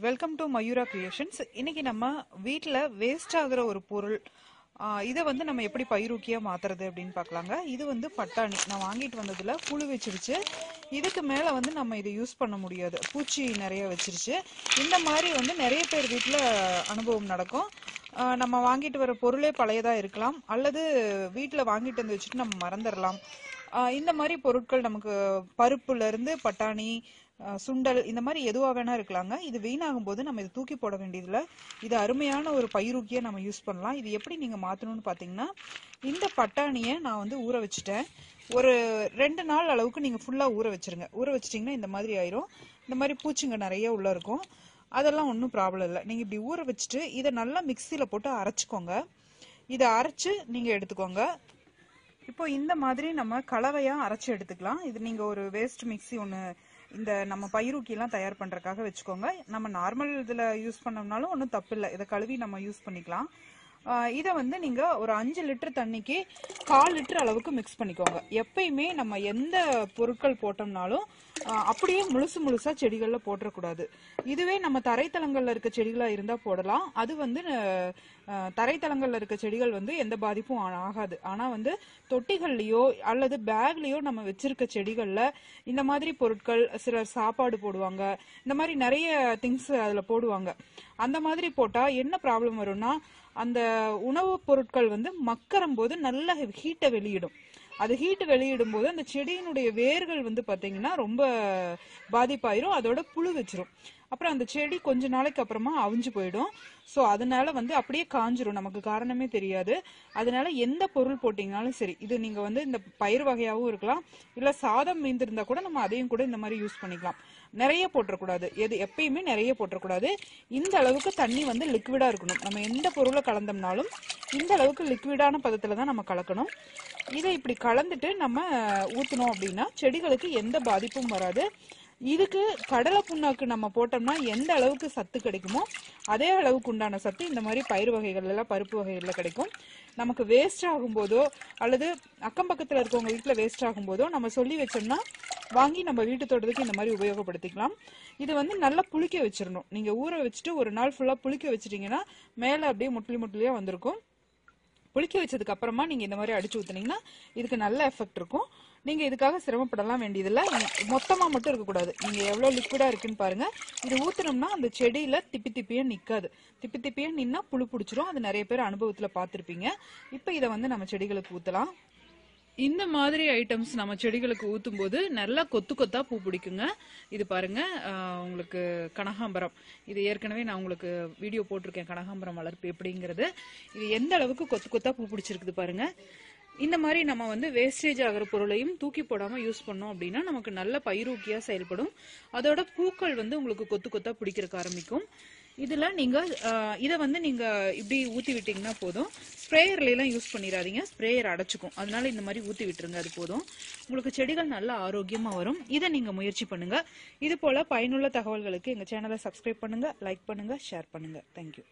Welcome to Mayura creations இன்னைக்கு நம்ம வீட்டில் வேஸ்ட் ஆகிற ஒரு பொருள் இதை வந்து நம்ம எப்படி பயிரூக்கியா மாத்துறது அப்படின்னு பார்க்கலாங்க. இது வந்து பட்டாணி. நான் வாங்கிட்டு வந்ததுல புழு வச்சிருச்சு. இதுக்கு மேல வந்து நம்ம இதை யூஸ் பண்ண முடியாது. பூச்சி நிறைய வச்சிருச்சு. இந்த மாதிரி வந்து நிறைய பேர் வீட்டில் அனுபவம் நடக்கும். நம்ம வாங்கிட்டு வர பொருளே பழையதா இருக்கலாம். அல்லது வீட்டில் வாங்கிட்டு வந்து வச்சுட்டு நம்ம மறந்துடலாம் இந்த மாதிரி பொருட்கள் நமக்கு பருப்புல இருந்து பட்டாணி சுண்டல் இந்த மாதிரி எதுவாக வேணா இருக்கலாங்க. இது வீணாகும் போது நம்ம இதை தூக்கி போட வேண்டியதில்ல. இது அருமையான ஒரு பயிருக்கியை நம்ம யூஸ் பண்ணலாம். இது எப்படி நீங்க மாத்தணும்னு பாத்தீங்கன்னா இந்த பட்டாணியை நான் வந்து ஊற வச்சுட்டேன். ஒரு ரெண்டு நாள் அளவுக்கு நீங்க ஃபுல்லா ஊற வச்சிருங்க. ஊற வச்சிட்டீங்கன்னா இந்த மாதிரி ஆயிரும். இந்த மாதிரி பூச்சிங்க நிறைய உள்ள இருக்கும். அதெல்லாம் ஒன்றும் ப்ராப்ளம் இல்லை. நீங்கள் இப்படி ஊற வச்சுட்டு இதை நல்லா மிக்சியில் போட்டு அரைச்சிக்கோங்க. இதை அரைச்சு நீங்கள் எடுத்துக்கோங்க. இப்போ இந்த மாதிரி நம்ம கலவையாக அரைச்சி எடுத்துக்கலாம். இது நீங்கள் ஒரு வேஸ்ட் மிக்ஸி ஒன்று இந்த நம்ம பயிரூக்கிலாம் தயார் பண்ணுறதுக்காக வச்சுக்கோங்க. நம்ம நார்மல் இதில் யூஸ் பண்ணோம்னாலும் ஒன்றும் தப்பு இல்லை. இதை கழுவி நம்ம யூஸ் பண்ணிக்கலாம். இதை வந்து நீங்கள் ஒரு அஞ்சு லிட்டர் தண்ணிக்கு கால் லிட்டர் அளவுக்கு மிக்ஸ் பண்ணிக்கோங்க. எப்பயுமே நம்ம எந்த பொருட்கள் போட்டோம்னாலும் அப்படியே முழுசு முழுசாக செடிகளில் போட்டுறக்கூடாது. இதுவே நம்ம தரைத்தலங்களில் இருக்க செடிகளாக இருந்தால் போடலாம். அது வந்து தரைத்தலங்களில் இருக்க செடிகள் வந்து எந்த பாதிப்பும் ஆகாது. ஆனால் வந்து தொட்டிகள்லையோ அல்லது பேக்லேயோ நம்ம வச்சிருக்க செடிகளில் இந்த மாதிரி பொருட்கள் சிலர் சாப்பாடு போடுவாங்க. இந்த மாதிரி நிறைய திங்ஸ் அதில் போடுவாங்க. அந்த மாதிரி போட்டால் என்ன ப்ராப்ளம் வரும்னா அந்த உணவுப் பொருட்கள் வந்து மக்கறும் போது நல்ல ஹீட்டை வெளியிடும். அது ஹீட் வெளியிடும் போது அந்த செடியினுடைய வேர்கள் வந்து பாத்தீங்கன்னா ரொம்ப பாதிப்பாயிரும் அதோட புழு வச்சிரும். அப்புறம் அந்த செடி கொஞ்ச நாளைக்கு அப்புறமா அவிஞ்சு போயிடும். ஸோ அதனால வந்து அப்படியே காஞ்சிரும். நமக்கு காரணமே தெரியாது. அதனால எந்த பொருள் போட்டிங்கனாலும் சரி இது நீங்க வந்து இந்த பயிர் வகையாகவும் இருக்கலாம் இல்ல சாதம் மீந்திருந்தா கூட நம்ம அதையும் கூட இந்த மாதிரி யூஸ் பண்ணிக்கலாம். நிறைய போட்டுறக்கூடாது. எது எப்பயுமே நிறைய போட்டுறக்கூடாது. இந்த அளவுக்கு தண்ணி வந்து லிக்விடா இருக்கணும். நம்ம எந்த பொருளை கலந்தோம்னாலும் இந்த அளவுக்கு லிக்விடான பதத்துல தான் நம்ம கலக்கணும். இதை இப்படி கலந்துட்டு நம்ம ஊத்துனோம் அப்படின்னா செடிகளுக்கு எந்த பாதிப்பும் வராது. இதுக்கு கடலை புண்ணாக்கு நம்ம போட்டோம்னா எந்த அளவுக்கு சத்து கிடைக்குமோ அதே அளவுக்கு உண்டான சத்து இந்த மாதிரி பயிர் வகைகள் எல்லாம் பருப்பு வகைகள்ல கிடைக்கும். நமக்கு வேஸ்ட் ஆகும்போதோ அல்லது அக்கம் பக்கத்துல இருக்கவங்க வீட்டுல வேஸ்ட் ஆகும்போதோ நம்ம சொல்லி வச்சோம்னா வாங்கி நம்ம வீட்டு தோட்டத்துக்கு இந்த மாதிரி உபயோகப்படுத்திக்கலாம். இது வந்து நல்லா புளிக்க வச்சிடணும் நீங்க ஊற வச்சுட்டு ஒரு நாள் ஃபுல்லா புளிக்க வச்சிட்டீங்கன்னா மேல அப்படியே முட்லி முட்லியா வந்திருக்கும். புளிக்க வச்சதுக்கு அப்புறமா நீங்க இந்த மாதிரி அடிச்சு ஊத்துனீங்கன்னா இதுக்கு நல்ல எஃபெக்ட் இருக்கும். நீங்கள் இதுக்காக சிரமப்படலாம் வேண்டியதில்லை. மொத்தமாக மட்டும் இருக்கக்கூடாது. நீங்கள் எவ்வளோ லிக்விடாக இருக்குன்னு பாருங்கள் இது ஊற்றினோம்னா அந்த செடியில் திப்பி திப்பியே நிற்காது திப்பி திப்பியே நின்னா புழு பிடிச்சிரும். அது நிறைய பேர் அனுபவத்தில் பார்த்துருப்பீங்க. இப்போ இதை வந்து நம்ம செடிகளுக்கு ஊற்றலாம் இந்த மாதிரி ஐட்டம்ஸ் நம்ம செடிகளுக்கு ஊற்றும் போது நல்லா கொத்து கொத்தா பூ பிடிக்குங்க. இது பாருங்க உங்களுக்கு கனகாம்பரம். இது ஏற்கனவே நான் உங்களுக்கு வீடியோ போட்டிருக்கேன். கனகாம்பரம் வளர்ப்பு எப்படிங்கிறது. இது எந்த அளவுக்கு கொத்து கொத்தா பூ பிடிச்சிருக்குது பாருங்க. இந்த மாதிரி நம்ம வந்து வேஸ்டேஜ் ஆகிற பொருளையும் தூக்கி போடாம யூஸ் பண்ணோம் அப்படின்னா நமக்கு நல்ல பயிரூக்கியா செயல்படும். அதோட பூக்கள் வந்து உங்களுக்கு கொத்து கொத்தா பிடிக்கிறக்கு ஆரம்பிக்கும். இதுல நீங்க இதை வந்து நீங்க இப்படி ஊத்தி விட்டீங்கன்னா போதும். ஸ்ப்ரேயர்ல எல்லாம் யூஸ் பண்ணிடாதீங்க. ஸ்ப்ரேயர் அடைச்சிக்கும். அதனால இந்த மாதிரி ஊத்தி விட்டுருங்க அது போதும். உங்களுக்கு செடிகள் நல்ல ஆரோக்கியமா வரும். இதை நீங்க முயற்சி பண்ணுங்க. இது போல பயனுள்ள தகவல்களுக்கு எங்க சேனலை சப்ஸ்கிரைப் பண்ணுங்க லைக் பண்ணுங்க ஷேர் பண்ணுங்க. தேங்க்யூ